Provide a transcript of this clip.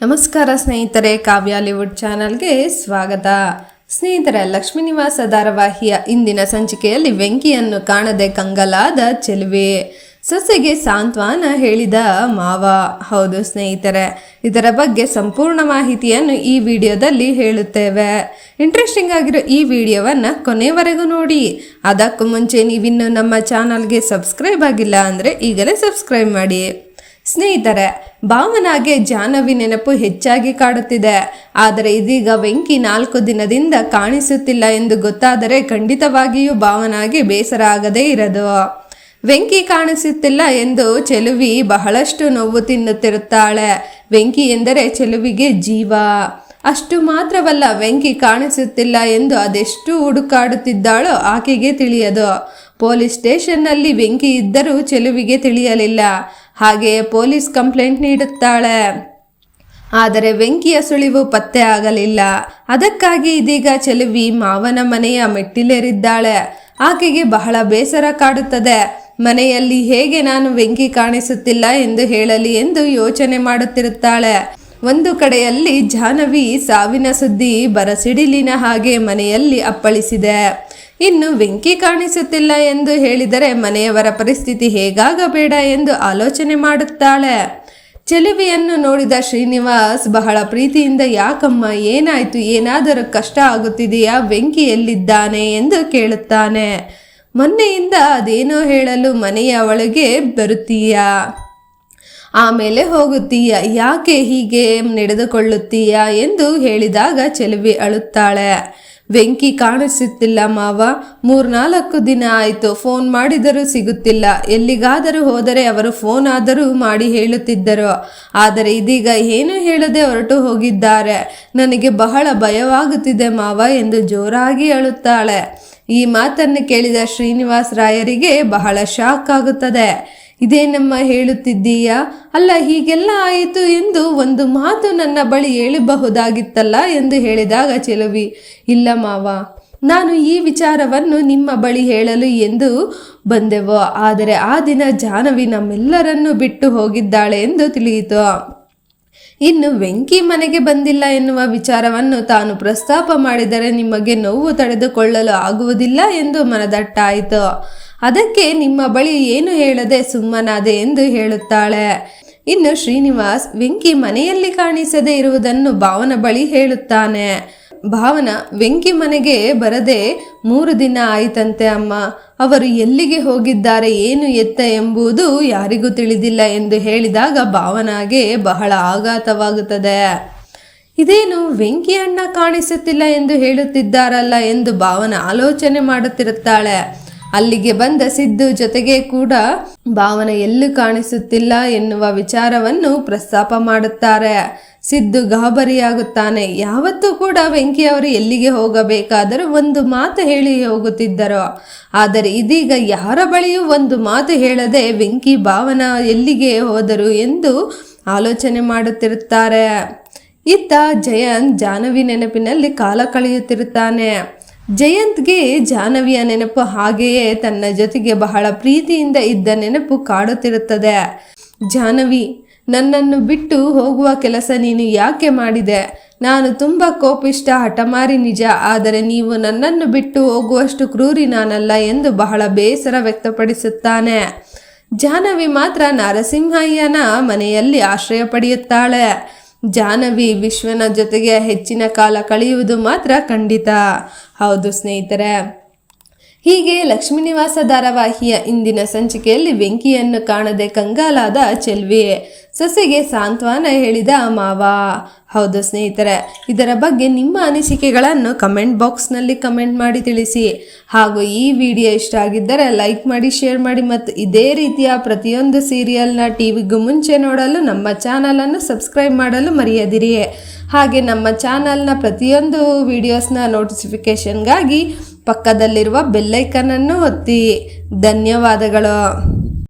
ನಮಸ್ಕಾರ ಸ್ನೇಹಿತರೆ ಕಾವ್ಯಾಲಿವುಡ್ ಚಾನಲ್ಗೆ ಸ್ವಾಗತ. ಸ್ನೇಹಿತರೆ, ಲಕ್ಷ್ಮೀ ನಿವಾಸ ಧಾರಾವಾಹಿಯ ಇಂದಿನ ಸಂಚಿಕೆಯಲ್ಲಿ ವೆಂಕಿಯನ್ನು ಕಾಣದೆ ಕಂಗಲಾದ ಚೆಲುವೆ. ಸೊಸೆಗೆ ಸಾಂತ್ವನ ಹೇಳಿದ ಮಾವ. ಹೌದು ಸ್ನೇಹಿತರೆ, ಇದರ ಬಗ್ಗೆ ಸಂಪೂರ್ಣ ಮಾಹಿತಿಯನ್ನು ಈ ವಿಡಿಯೋದಲ್ಲಿ ಹೇಳುತ್ತೇವೆ. ಇಂಟ್ರೆಸ್ಟಿಂಗ್ ಆಗಿರೋ ಈ ವಿಡಿಯೋವನ್ನು ಕೊನೆವರೆಗೂ ನೋಡಿ. ಅದಕ್ಕೂ ಮುಂಚೆ ನೀವಿನ್ನು ನಮ್ಮ ಚಾನಲ್ಗೆ ಸಬ್ಸ್ಕ್ರೈಬ್ ಆಗಿಲ್ಲ ಅಂದರೆ ಈಗಲೇ ಸಬ್ಸ್ಕ್ರೈಬ್ ಮಾಡಿ. ಸ್ನೇಹಿತರೆ, ಭಾವನಾಗೆ ಜಾಹ್ನವಿ ನೆನಪು ಹೆಚ್ಚಾಗಿ ಕಾಡುತ್ತಿದೆ. ಆದರೆ ಇದೀಗ ವೆಂಕಿ ನಾಲ್ಕು ದಿನದಿಂದ ಕಾಣಿಸುತ್ತಿಲ್ಲ ಎಂದು ಗೊತ್ತಾದರೆ ಖಂಡಿತವಾಗಿಯೂ ಭಾವನಾಗೆ ಬೇಸರ ಆಗದೇ ಇರದು. ವೆಂಕಿ ಕಾಣಿಸುತ್ತಿಲ್ಲ ಎಂದು ಚೆಲುವಿ ಬಹಳಷ್ಟು ನೋವು ತಿನ್ನುತ್ತಿರುತ್ತಾಳೆ. ವೆಂಕಿ ಎಂದರೆ ಚೆಲುವಿಗೆ ಜೀವ. ಅಷ್ಟು ಮಾತ್ರವಲ್ಲ, ವೆಂಕಿ ಕಾಣಿಸುತ್ತಿಲ್ಲ ಎಂದು ಅದೆಷ್ಟು ಹುಡುಕಾಡುತ್ತಿದ್ದಾಳೋ ಆಕೆಗೆ ತಿಳಿಯದು. ಪೊಲೀಸ್ ಸ್ಟೇಷನ್ನಲ್ಲಿ ವೆಂಕಿ ಇದ್ದರೂ ಚೆಲುವಿಗೆ ತಿಳಿಯಲಿಲ್ಲ. ಹಾಗೆಯೇ ಪೊಲೀಸ್ ಕಂಪ್ಲೇಂಟ್ ನೀಡುತ್ತಾಳೆ. ಆದರೆ ವೆಂಕಿಯ ಸುಳಿವು ಪತ್ತೆ ಆಗಲಿಲ್ಲ. ಅದಕ್ಕಾಗಿ ಇದೀಗ ಚೆಲುವಿ ಮಾವನ ಮನೆಯ ಮೆಟ್ಟಿಲೇರಿದ್ದಾಳೆ. ಆಕೆಗೆ ಬಹಳ ಬೇಸರ ಕಾಡುತ್ತದೆ. ಮನೆಯಲ್ಲಿ ಹೇಗೆ ನಾನು ವೆಂಕಿ ಕಾಣಿಸುತ್ತಿಲ್ಲ ಎಂದು ಹೇಳಲಿ ಎಂದು ಯೋಚನೆ ಮಾಡುತ್ತಿರುತ್ತಾಳೆ. ಒಂದು ಕಡೆಯಲ್ಲಿ ಜಾಹ್ನವಿ ಸಾವಿನ ಸುದ್ದಿ ಬರಸಿಡಿಲಿನ ಹಾಗೆ ಮನೆಯಲ್ಲಿ ಅಪ್ಪಳಿಸಿದೆ. ಇನ್ನು ಬೆಂಕಿ ಕಾಣಿಸುತ್ತಿಲ್ಲ ಎಂದು ಹೇಳಿದರೆ ಮನೆಯವರ ಪರಿಸ್ಥಿತಿ ಹೇಗಾಗಬೇಡ ಎಂದು ಆಲೋಚನೆ ಮಾಡುತ್ತಾಳೆ. ಚೆಲುವೆಯನ್ನು ನೋಡಿದ ಶ್ರೀನಿವಾಸ್, ಬಹಳ ಪ್ರೀತಿಯಿಂದ, ಯಾಕಮ್ಮ, ಏನಾಯ್ತು? ಏನಾದರೂ ಕಷ್ಟ ಆಗುತ್ತಿದೆಯಾ? ವೆಂಕಿ ಎಲ್ಲಿದ್ದಾನೆ? ಎಂದು ಕೇಳುತ್ತಾನೆ. ಮೊನ್ನೆಯಿಂದ ಅದೇನೋ ಹೇಳಲು ಮನೆಯ ಒಳಗೆ ಬರುತ್ತೀಯಾ? ಆಮೇಲೆ ಹೋಗುತ್ತೀಯ, ಯಾಕೆ ಹೀಗೆ ನಡೆದುಕೊಳ್ಳುತ್ತೀಯ ಎಂದು ಹೇಳಿದಾಗ ಚೆಲುವೆ ಅಳುತ್ತಾಳೆ. ಬೆಂಕಿ ಕಾಣಿಸುತ್ತಿಲ್ಲ ಮಾವ, ಮೂರ್ನಾಲ್ಕು ದಿನ ಆಯಿತು, ಫೋನ್ ಮಾಡಿದರೂ ಸಿಗುತ್ತಿಲ್ಲ. ಎಲ್ಲಿಗಾದರೂ ಹೋದರೆ ಅವರು ಫೋನ್ ಆದರೂ ಮಾಡಿ ಹೇಳುತ್ತಿದ್ದರು. ಆದರೆ ಇದೀಗ ಏನು ಹೇಳದೆ ಹೊರಟು ಹೋಗಿದ್ದಾರೆ. ನನಗೆ ಬಹಳ ಭಯವಾಗುತ್ತಿದೆ ಮಾವ ಎಂದು ಜೋರಾಗಿ ಅಳುತ್ತಾಳೆ. ಈ ಮಾತನ್ನು ಕೇಳಿದ ಶ್ರೀನಿವಾಸ್ ರಾಯರಿಗೆ ಬಹಳ ಶಾಕ್ ಆಗುತ್ತದೆ. ಇದೇನಮ್ಮ ಹೇಳುತ್ತಿದ್ದೀಯಾ? ಅಲ್ಲ, ಹೀಗೆಲ್ಲ ಆಯಿತು ಎಂದು ಒಂದು ಮಾತು ನನ್ನ ಬಳಿ ಹೇಳಬಹುದಾಗಿತ್ತಲ್ಲ ಎಂದು ಹೇಳಿದಾಗ ಚೆಲುವಿ. ಇಲ್ಲ ಮಾವ, ನಾನು ಈ ವಿಚಾರವನ್ನು ನಿಮ್ಮ ಬಳಿ ಹೇಳಲು ಎಂದು ಬಂದೆವು. ಆದರೆ ಆ ದಿನ ಜಾಹ್ನವಿ ನಮ್ಮೆಲ್ಲರನ್ನು ಬಿಟ್ಟು ಹೋಗಿದ್ದಾಳೆ ಎಂದು ತಿಳಿಯಿತು. ಇನ್ನು ವೆಂಕಿ ಮನೆಗೆ ಬಂದಿಲ್ಲ ಎನ್ನುವ ವಿಚಾರವನ್ನು ತಾನು ಪ್ರಸ್ತಾಪ ಮಾಡಿದರೆ ನಿಮಗೆ ನೋವು ತಡೆದುಕೊಳ್ಳಲು ಆಗುವುದಿಲ್ಲ ಎಂದು ಮನದಟ್ಟಾಯಿತು. ಅದಕ್ಕೆ ನಿಮ್ಮ ಬಳಿ ಏನು ಹೇಳದೆ ಸುಮ್ಮನಾದೆ ಎಂದು ಹೇಳುತ್ತಾಳೆ. ಇನ್ನು ಶ್ರೀನಿವಾಸ್ ವೆಂಕಿ ಮನೆಯಲ್ಲಿ ಕಾಣಿಸದೇ ಇರುವುದನ್ನು ಭಾವನ ಬಳಿ ಹೇಳುತ್ತಾನೆ. ಭಾವನ ವೆಂಕಿ ಮನೆಗೆ ಬರದೆ ಮೂರು ದಿನ ಆಯಿತಂತೆ ಅಮ್ಮ. ಅವರು ಎಲ್ಲಿಗೆ ಹೋಗಿದ್ದಾರೆ, ಏನು ಎತ್ತ ಎಂಬುದು ಯಾರಿಗೂ ತಿಳಿದಿಲ್ಲ ಎಂದು ಹೇಳಿದಾಗ ಭಾವನಾಗೆ ಬಹಳ ಆಘಾತವಾಗುತ್ತದೆ. ಇದೇನು ವೆಂಕಿ ಅಣ್ಣ ಕಾಣಿಸುತ್ತಿಲ್ಲ ಎಂದು ಹೇಳುತ್ತಿದ್ದಾರಲ್ಲ ಎಂದು ಭಾವನ ಆಲೋಚನೆ ಮಾಡುತ್ತಿರುತ್ತಾಳೆ. ಅಲ್ಲಿಗೆ ಬಂದ ಸಿದ್ದು ಜೊತೆಗೆ ಕೂಡ ಭಾವನ ಎಲ್ಲೂ ಕಾಣಿಸುತ್ತಿಲ್ಲ ಎನ್ನುವ ವಿಚಾರವನ್ನು ಪ್ರಸ್ತಾಪ ಮಾಡುತ್ತಾರೆ. ಸಿದ್ದು ಗಾಬರಿಯಾಗುತ್ತಾನೆ. ಯಾವತ್ತೂ ಕೂಡ ವೆಂಕಿಯವರು ಎಲ್ಲಿಗೆ ಹೋಗಬೇಕಾದರೂ ಒಂದು ಮಾತು ಹೇಳಿ ಹೋಗುತ್ತಿದ್ದರು. ಆದರೆ ಇದೀಗ ಯಾರ ಬಳಿಯೂ ಒಂದು ಮಾತು ಹೇಳದೆ ವೆಂಕಿ ಭಾವನ ಎಲ್ಲಿಗೆ ಹೋದರು ಎಂದು ಆಲೋಚನೆ ಮಾಡುತ್ತಿರುತ್ತಾರೆ. ಇತ್ತ ಜಯಂತ್ ಜಾನವಿ ನೆನಪಿನಲ್ಲಿ ಕಾಲ ಕಳೆಯುತ್ತಿರುತ್ತಾನೆ. ಜಯಂತ್ಗೆ ಜಾಹ್ನವಿಯ ನೆನಪು ಹಾಗೆಯೇ ತನ್ನ ಜೊತೆಗೆ ಬಹಳ ಪ್ರೀತಿಯಿಂದ ಇದ್ದ ನೆನಪು ಕಾಡುತ್ತಿರುತ್ತದೆ. ಜಾಹ್ನವಿ ನನ್ನನ್ನು ಬಿಟ್ಟು ಹೋಗುವ ಕೆಲಸ ನೀನು ಯಾಕೆ ಮಾಡಿದೆ? ನಾನು ತುಂಬ ಕೋಪಿಷ್ಟ, ಹಠಮಾರಿ ನಿಜ. ಆದರೆ ನೀವು ನನ್ನನ್ನು ಬಿಟ್ಟು ಹೋಗುವಷ್ಟು ಕ್ರೂರಿ ನಾನಲ್ಲ ಎಂದು ಬಹಳ ಬೇಸರ ವ್ಯಕ್ತಪಡಿಸುತ್ತಾನೆ. ಜಾಹ್ನವಿ ಮಾತ್ರ ನರಸಿಂಹಯ್ಯನ ಮನೆಯಲ್ಲಿ ಆಶ್ರಯ ಪಡೆಯುತ್ತಾಳೆ. ಜಾಹ್ನವಿ ವಿಶ್ವನ ಜೊತೆಗೆ ಹೆಚ್ಚಿನ ಕಾಲ ಕಳೆಯುವುದು ಮಾತ್ರ ಖಂಡಿತ. ಹೌದು ಸ್ನೇಹಿತರೆ ಹೀಗೆ ಲಕ್ಷ್ಮೀ ನಿವಾಸ ಧಾರಾವಾಹಿಯ ಇಂದಿನ ಸಂಚಿಕೆಯಲ್ಲಿ ಬೆಂಕಿಯನ್ನು ಕಾಣದೆ ಕಂಗಾಲಾದ ಚೆಲ್ವಿ. ಸೊಸೆಗೆ ಸಾಂತ್ವನ ಹೇಳಿದ ಮಾವ. ಹೌದು ಸ್ನೇಹಿತರೆ, ಇದರ ಬಗ್ಗೆ ನಿಮ್ಮ ಅನಿಸಿಕೆಗಳನ್ನು ಕಮೆಂಟ್ ಬಾಕ್ಸ್ನಲ್ಲಿ ಕಮೆಂಟ್ ಮಾಡಿ ತಿಳಿಸಿ. ಹಾಗೂ ಈ ವಿಡಿಯೋ ಇಷ್ಟ ಆಗಿದ್ದರೆ ಲೈಕ್ ಮಾಡಿ, ಶೇರ್ ಮಾಡಿ ಮತ್ತು ಇದೇ ರೀತಿಯ ಪ್ರತಿಯೊಂದು ಸೀರಿಯಲ್ನ ಟಿವಿಗೂ ಮುಂಚೆ ನೋಡಲು ನಮ್ಮ ಚಾನಲನ್ನು ಸಬ್ಸ್ಕ್ರೈಬ್ ಮಾಡಲು ಮರೆಯದಿರಿ. ಹಾಗೆ ನಮ್ಮ ಚಾನಲ್ನ ಪ್ರತಿಯೊಂದು ವಿಡಿಯೋಸ್ನ ನೋಟಿಫಿಕೇಷನ್ಗಾಗಿ ಪಕ್ಕದಲ್ಲಿರುವ ಬೆಲ್ಲೈಕನನ್ನು ಒತ್ತಿ. ಧನ್ಯವಾದಗಳು.